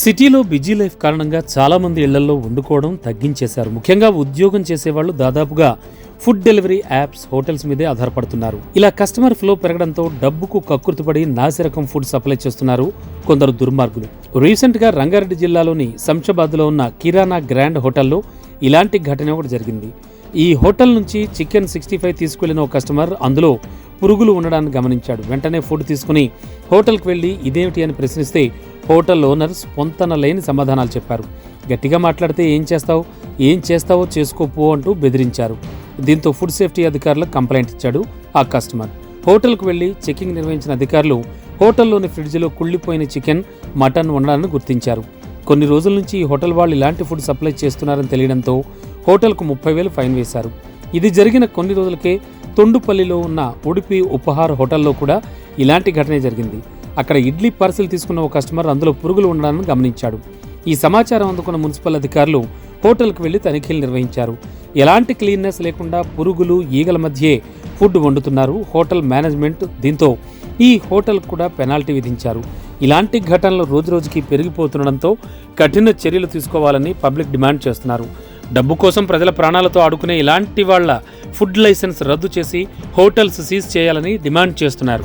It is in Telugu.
సిటీలో బిజీ లైఫ్ కారణంగా చాలామంది ఇళ్ళలో వండుకోవడం తగ్గించేశారు. ముఖ్యంగా ఉద్యోగం చేసేవాళ్ళు దాదాపుగా ఫుడ్ డెలివరీ యాప్స్ హోటల్స్ మీదే ఆధారపడుతున్నారు. ఇలా కస్టమర్ ఫ్లో పెరగడంతో డబ్బుకు కక్కుర్తిపడి నాసిరకం ఫుడ్ సప్లై చేస్తున్నారు కొందరు దుర్మార్గులు. రీసెంట్గా రంగారెడ్డి జిల్లాలోని శంషాబాద్లో ఉన్న కిరాణా గ్రాండ్ హోటల్లో ఇలాంటి ఘటన ఒకటి జరిగింది. ఈ హోటల్ నుంచి చికెన్ సిక్స్టీ ఫైవ్ తీసుకెళ్ళిన ఒక కస్టమర్ అందులో పురుగులు ఉండడాన్ని గమనించాడు. వెంటనే ఫుడ్ తీసుకుని హోటల్కి వెళ్ళి ఇదేమిటి అని ప్రశ్నిస్తే హోటల్ ఓనర్స్ పొంతన లేని సమాధానాలు చెప్పారు. గట్టిగా మాట్లాడితే ఏం చేస్తావు? ఏం చేస్తావో చేసుకోపో అంటూ బెదిరించారు. దీంతో ఫుడ్ సేఫ్టీ అధికారులకు కంప్లైంట్ ఇచ్చాడు ఆ కస్టమర్. హోటల్కు వెళ్ళి చెకింగ్ నిర్వహించిన అధికారులు హోటల్లోని ఫ్రిడ్జ్లో కుళ్ళిపోయిన చికెన్ మటన్ ఉండడాన్ని గుర్తించారు. కొన్ని రోజుల నుంచి ఈ హోటల్ వాళ్ళు ఇలాంటి ఫుడ్ సప్లై చేస్తున్నారని తెలియడంతో హోటల్కు ముప్పై వేలు ఫైన్ వేశారు. ఇది జరిగిన కొన్ని రోజులకే తొండుపల్లిలో ఉన్న ఉడిపి ఉపహార్ హోటల్లో కూడా ఇలాంటి ఘటనే జరిగింది. అక్కడ ఇడ్లీ పార్సిల్ తీసుకున్న ఒక కస్టమర్ అందులో పురుగులు ఉండడాన్ని గమనించాడు. ఈ సమాచారం అందుకున్న మున్సిపల్ అధికారులు హోటల్కు వెళ్ళి తనిఖీలు నిర్వహించారు. ఎలాంటి క్లీన్నెస్ లేకుండా పురుగులు ఈగల మధ్యే ఫుడ్ వండుతున్నారు హోటల్ మేనేజ్మెంట్ దీంతో ఈ హోటల్ కూడా పెనాల్టీ విధించారు. ఇలాంటి ఘటనలు రోజురోజుకి పెరిగిపోతుండడంతో కఠిన చర్యలు తీసుకోవాలని పబ్లిక్ డిమాండ్ చేస్తున్నారు. డబ్బు కోసం ప్రజల ప్రాణాలతో ఆడుకునే ఇలాంటి వాళ్ళ ఫుడ్ లైసెన్స్ రద్దు చేసి హోటల్స్ సీజ్ చేయాలని డిమాండ్ చేస్తున్నారు.